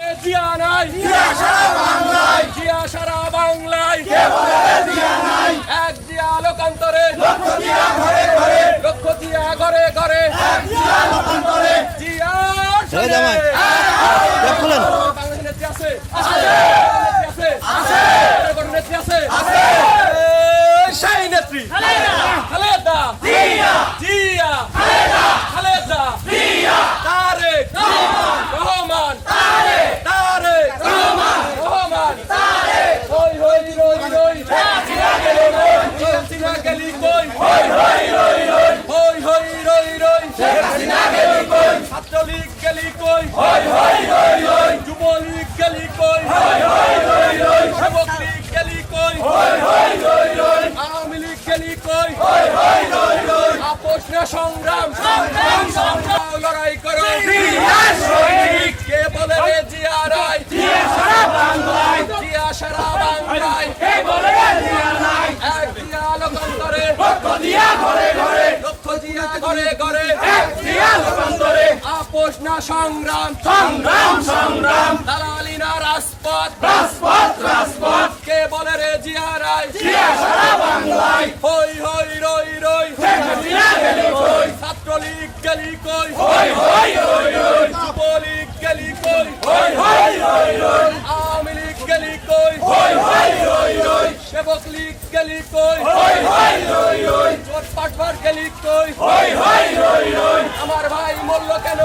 জিয়া নাই। জিয়া সারা বাংলায়। এক জিয়া লোকান্তরে। লক্ষ জিয়া ঘরে ঘরে। জিয়া ছেড়ে জামাই। ব্যাগ খুলেন। বাংলাদেশ নেত্রী আছে জনগণ নেত্রী আছে এই সেই নেত্রী খালেদা জিয়া খালেদা তারেক রহমান তারেক রহমান হই হই রই রই হাসিনা গেলি কই হই হই রই রই ছাত্রলীগ গেলি কই? যুবলীগ গেলি কই যুবক লীগ গেলি কই আওয়ামী লীগ গেলি কই আপোষ না সংগ্রাম সংগ্রাম সংগ্রাম লড়াই করো কে বলে রে জিয়া রায় জিয়া সারা বাংলায় জিয়া সারা বাংলায় এক জিয়া লোকান্তরে লক্ষ জিয়া ঘরে ঘরে লক্ষ জিয়া ঘরে ঘরে লোকান্তরে আপোষ না সংগ্রাম। সংগ্রাম সংগ্রাম। দালালি না রাজপথ। রাজপথ রাজপথ। কে বলে রে জিয়া রায়। জিয়া সারা বাংলায়। হই হই রই রই। জিয়া গেলি কই? ছাত্রলীগ গেলি কই? হই হই রই রই। হই হই রই রই। জোট পাটবার গেলি কই হই হই রই রই। আমার ভাই মূল্য কেন?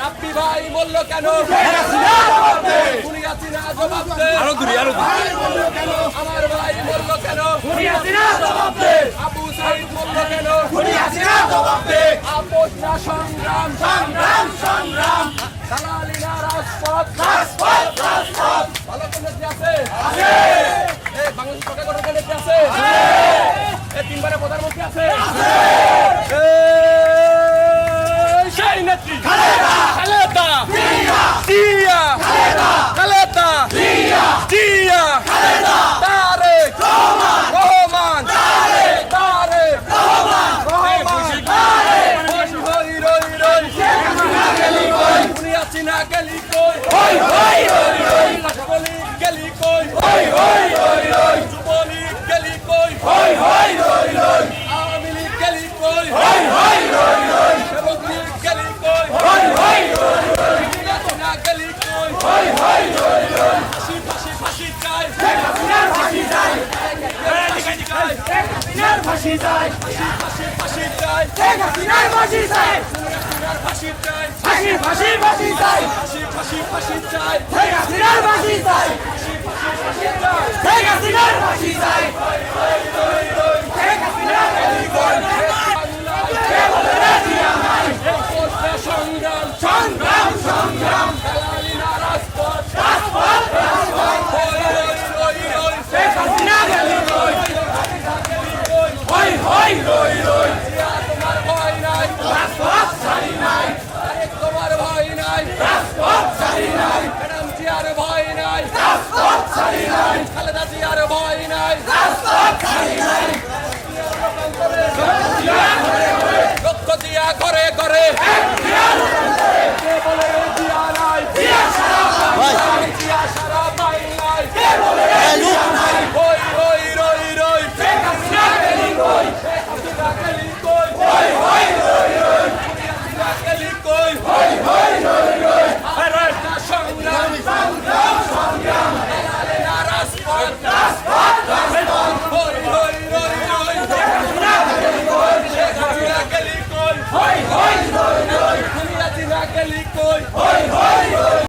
রাব্বি ভাই মূল্য কেন? শুনিয়াছি না জবাব দে। আরও দূরে আরও আমার ভাই মূল্য কেন? আবু সাইদ মূল্য কেন? আপোষ না সংগ্রাম? সংগ্রাম সংগ্রাম। দালালি না রাজপথ? রাজপথ রাজপথ। ভালো কোন আছে? আছে। বাংলাদেশ সরকার গঠনের নেত্রী আছে আছে এই তিনবারে প্রধানমন্ত্রী আছে ফাঁসি চাই ফাঁসি ফাঁসি চাই শেখ হাসিনার ফাঁসি চাই ফাঁসি চাই ফাঁসি ফাঁসি ফাঁসি চাই ফাঁসি ফাঁসি ফাঁসি চাই শেখ হাসিনার ফাঁসি চাই শেখ হাসিনার ফাঁসি চাই শেখ হাসিনার ফাঁসি চাই সংগ্রাম সংগ্রাম সংগ্রাম দালালি না রাজপথ রাজপথ রাজপথ রই রই রই শেখ হাসিনা গেলি কই কই হই হই রই রই জিয়া তোমার ভয় নাই রাজপথ ছাড়ি নাই আরেক তোমার ভয় নাই রাজপথ ছাড়ি নাই ম্যাডাম জিয়ার ভয় নাই রাজপথ ছাড়ি নাই খালেদা জিয়ার ভয় নাই রাজপথ ছাড়ি নাই লক্ষ জিয়া করে করে